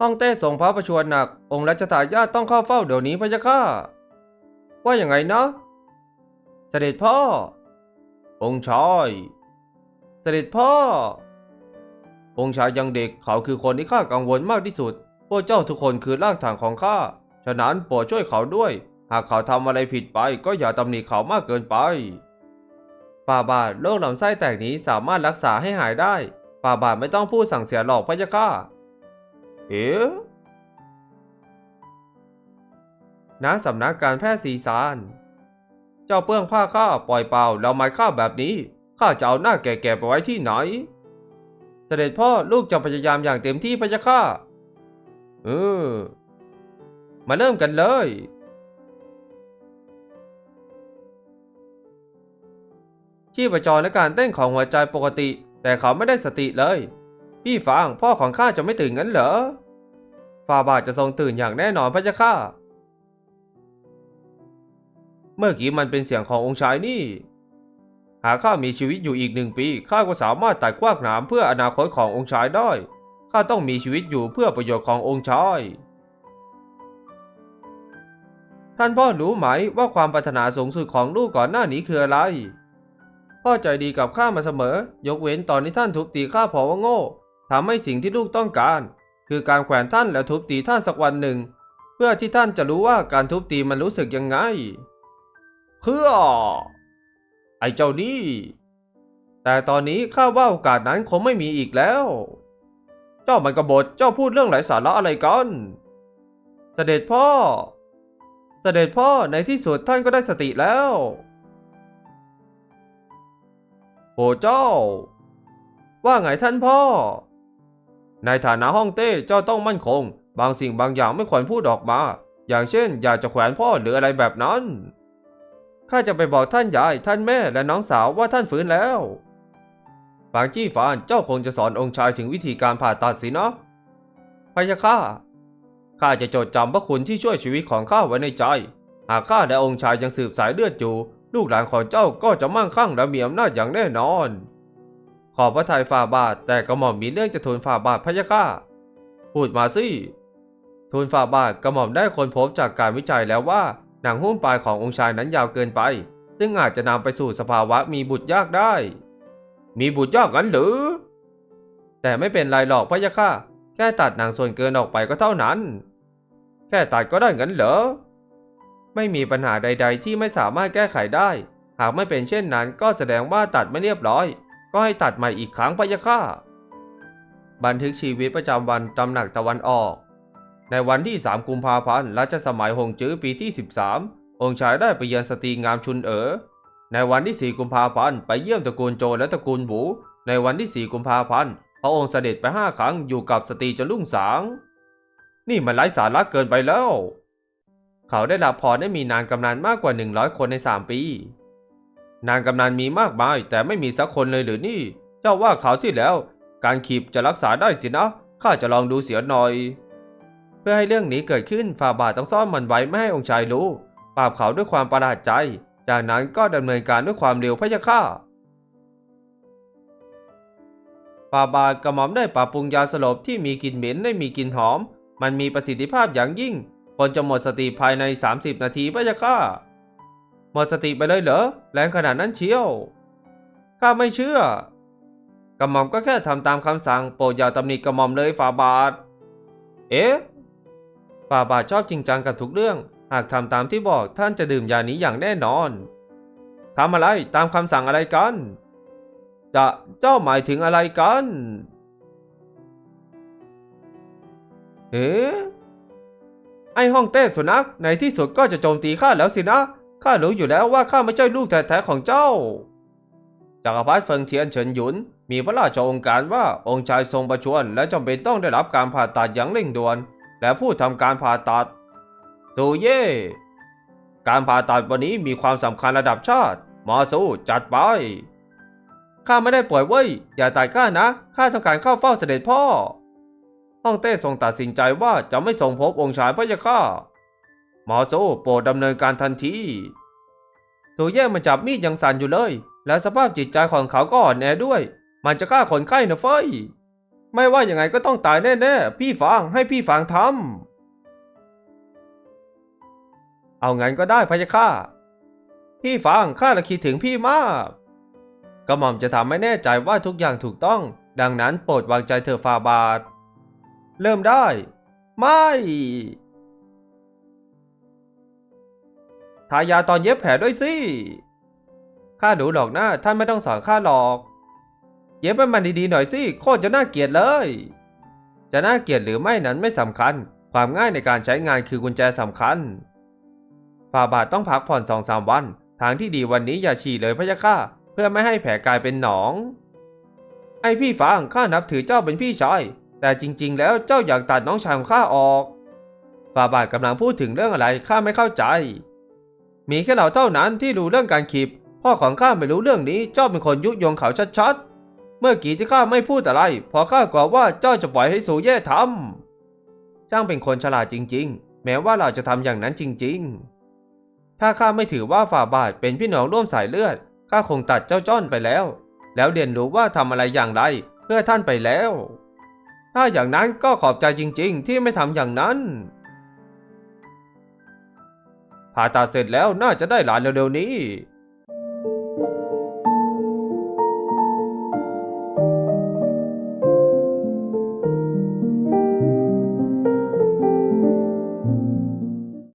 ฮ่องเต้ส่งพระประชวรหนัก องค์รัชทายาทต้องเข้าเฝ้าเดี๋ยวนี้พระเจ้าค่ะ ว่าอย่างไงนะเสด็จพ่อ องค์ชายเสด็จพ่อ องค์ชายยังเด็กเขาคือคนที่ข้ากังวลมากที่สุด พวกเจ้าทุกคนคือรากฐานของข้า ฉะนั้นโปรดช่วยเขาด้วย หากเขาทำอะไรผิดไปก็อย่าตำหนิเขามากเกินไปฝ่าบาทโรคลำไส้แตกนี้สามารถรักษาให้หายได้ฝ่าบาทไม่ต้องพูดสั่งเสียหรอกพระยะค่ะ เอ๋ณสำนักการแพทย์สีสาร เจ้าเปื้องผ้าข้าปล่อยเปล่าแล้วไม้ข้าแบบนี้ ข้าจะเอาหน้าแก่ๆไปไว้ที่ไหน เสด็จพ่อลูกจะพยายามอย่างเต็มที่พระยะค่ะเออ มาเริ่มกันเลย ชีพจรและการเต้นของหัวใจปกติ แต่เขาไม่ได้สติเลย พี่ฟางพ่อของข้าจะไม่ตื่นงั้นเหรอฟาบาทจะทรงตื่นอย่างแน่นอนพระเจ้าข้า เมื่อกี้มันเป็นเสียงขององค์ชายนี่ หากข้ามีชีวิตอยู่อีกหนึ่งปีข้าก็สามารถตัดกว้างหนามเพื่ออนาคตขององค์ชายได้ ข้าต้องมีชีวิตอยู่เพื่อประโยชน์ขององค์ชาย ท่านพ่อรู้ไหมว่าความปรารถนาสูงสุดของลูกก่อนหน้านี้คืออะไร พ่อใจดีกับข้ามาเสมอ ยกเว้นตอนที่ท่านทุบตีข้าเพราะว่าโง่ ทำให้สิ่งที่ลูกต้องการ คือการแขวนท่านและทุบตีท่านสักวันหนึ่ง เพื่อที่ท่านจะรู้ว่าการทุบตีมันรู้สึกยังไง เพื่อ ไอ้เจ้านี่ แต่ตอนนี้ข้าว่าโอกาสนั้นคงไม่มีอีกแล้ว เจ้ามันกบฏเจ้าพูดเรื่องไร้สาระอะไรกันเสด็จพ่อ เสด็จพ่อในที่สุดท่านก็ได้สติแล้วโอ้เจ้า ว่าไงท่านพ่อ ในฐานะห้องเต้เจ้าต้องมั่นคง บางสิ่งบางอย่างไม่ควรพูดออกมา อย่างเช่น อยากจะแขวนพ่อหรืออะไรแบบนั้น ข้าจะไปบอกท่านยาย ท่านแม่และน้องสาวว่าท่านฟื้นแล้วฟางจี้ฟานเจ้าคงจะสอนองค์ชายถึงวิธีการผ่าตัดสินะพยะค่ะข้าจะจดจำพระคุณที่ช่วยชีวิตของข้าไว้ในใจ หากข้าและองค์ชายยังสืบสายเลือดอยู่ ลูกหลานของเจ้าก็จะมั่งคั่งและมีอำนาจอย่างแน่นอน ขอพระทัยฝ่าบาท แต่กระหม่อมมีเรื่องจะทูลฝ่าบาทพระยะค่ะพูดมาสิทูลฝ่าบาทกระหม่อมได้ค้นพบจากการวิจัยแล้วว่า หนังหุ้มปลายขององค์ชายนั้นยาวเกินไป ซึ่งอาจจะนำไปสู่สภาวะมีบุตรยากได้ มีบุตรยากงั้นหรือ แต่ไม่เป็นไรหรอกพระยะค่ะแค่ตัดหนังส่วนเกินออกไปก็เท่านั้น แค่ตัดก็ได้งั้นเหรอ ไม่มีปัญหาใด ๆ ที่ไม่สามารถแก้ไขได้ หากไม่เป็นเช่นนั้นก็แสดงว่าตัดไม่เรียบร้อย ก็ให้ตัดใหม่อีกครั้งพะยะค่ะ บันทึกชีวิตประจำวันตำหนักตะวันออก ในวันที่ 3 กุมภาพันธ์รัชสมัยฮงจื้อปีที่ 13 องค์ชายได้ไปเยือนสตรีงามชุนเอ๋อ ในวันที่ 4 กุมภาพันธ์ไปเยี่ยมตระกูลโจและตระกูลบูในวันที่ 4 กุมภาพันธ์พระองค์เสด็จไปห้าครั้งอยู่กับสตรีจนรุ่งสาง นี่มันไร้สาระเกินไปแล้ว เขาได้รับพรได้มีนางกำนันมากกว่า 100 คนใน 3 ปี นางกำนันมีมากมาย แต่ไม่มีสักคนเลยหรือนี่ เจ้าว่าเขาวที่แล้ว การขีบจะรักษาได้สินะข้าจะลองดูเสียหน่อย เพื่อให้เรื่องนี้เกิดขึ้นฝ่าบาทต้องซ่อนมันไว้ไม่ให้องค์ชายรู้ปราบเขาด้วยความประหลาดใจ จากนั้นก็ดำเนินการด้วยความเร็วพะยะค่ะฝ่าบาทกระหม่อมได้ปรับปรุงยาสลบที่มีกลิ่นเหม็นให้มีกลิ่นหอม มันมีประสิทธิภาพอย่างยิ่งคนจะหมดสติภายใน 30 นาทีพะยะค่ะ มดสติไปเลยเหรอ แรงขนาดนั้นเชียว ข้าไม่เชื่อกระหม่อมก็แค่ทำตามคำสั่งโปรดอย่าตำหนิกระหม่อมเลยฝ่าบาท เอ๊ะฝ่าบาทชอบจริงจังกับทุกเรื่อง หากทำตามที่บอกท่านจะดื่มยานี้อย่างแน่นอนทำอะไรตามคำสั่งอะไรกัน จะเจ้าหมายถึงอะไรกันเอ๊ะไอห้องเต้สุนัขในที่สุดก็จะโจมตีข้าแล้วสินะ ข้ารู้อยู่แล้วว่าข้าไม่ใช่ลูกแท้ๆของเจ้า จักรพรรดิเฟิงเทียนเฉินหยุน มีพระราชโองการว่าองค์ชายทรงประชวรและจำเป็นต้องได้รับการผ่าตัดอย่างเร่งด่วน และผู้ทำการผ่าตัดสูเย่การผ่าตัดวันนี้มีความสำคัญระดับชาติหมอสู้จัดไปข้าไม่ได้ป่วยเว้ย อย่าตัดข้านะข้าต้องการเข้าเฝ้าเสด็จพ่อฮ่องเต้ทรงตัดสินใจว่าจะไม่ส่งพบองค์ชายพระยาค่า หมอสู้โปรดดำเนินการทันทีสูเย่มันจับมีดยังสั่นอยู่เลย และสภาพจิตใจของเขาก็อ่อนแอด้วย มันจะฆ่าคนไข้นะเฟ้ยไม่ว่ายังไงก็ต้องตายแน่ๆ พี่ฟางให้พี่ฟางทำเอางั้นก็ได้พะยะค่ะพี่ฟางข้าละคิดถึงพี่มากกระหม่อมจะทำให้แน่ใจว่าทุกอย่างถูกต้อง ดังนั้นโปรดวางใจเถอฟาบาท เริ่มได้ ไม่ ทายาตอนเย็บแผลด้วยสิ ข้าดูหรอกนะท่านไม่ต้องสอนข้าหรอก เย็บให้มันดีๆหน่อยสิ โคตรจะน่าเกลียดเลย จะน่าเกลียดหรือไม่นั้นไม่สำคัญ ความง่ายในการใช้งานคือกุญแจสำคัญ ฝ่าบาทต้องพักผ่อนสองสามวัน ทางที่ดีวันนี้อย่าฉี่เลยพะยะค่ะ เพื่อไม่ให้แผลกลายเป็นหนอง ไอพี่ฟางข้านับถือเจ้าเป็นพี่ชาย แต่จริง ๆ แล้วเจ้าอยากตัดน้องชายของข้าออกฝ่าบาทกำลังพูดถึงเรื่องอะไรข้าไม่เข้าใจ มีแค่เราเท่านั้นที่รู้เรื่องการขีบพ่อของข้าไม่รู้เรื่องนี้เจ้าเป็นคนยุยงเขาชัดๆ เมื่อกี้ที่ข้าไม่พูดอะไรเพราะข้ากลัวว่าเจ้าจะปล่อยให้สูเย่ทำช่างเป็นคนฉลาดจริง ๆ แม้ว่าเราจะทำอย่างนั้นจริง ๆ ถ้าข้าไม่ถือว่าฝ่าบาทเป็นพี่น้องร่วมสายเลือดข้าคงตัดเจ้าจ้อนไปแล้ว แล้วเรียนรู้ว่าทำอะไรอย่างไรเพื่อท่านไปแล้ว ถ้าอย่างนั้นก็ขอบใจจริง ๆ ที่ไม่ทำอย่างนั้น ผ่าตัดเสร็จแล้วน่าจะได้หลานเร็วๆนี้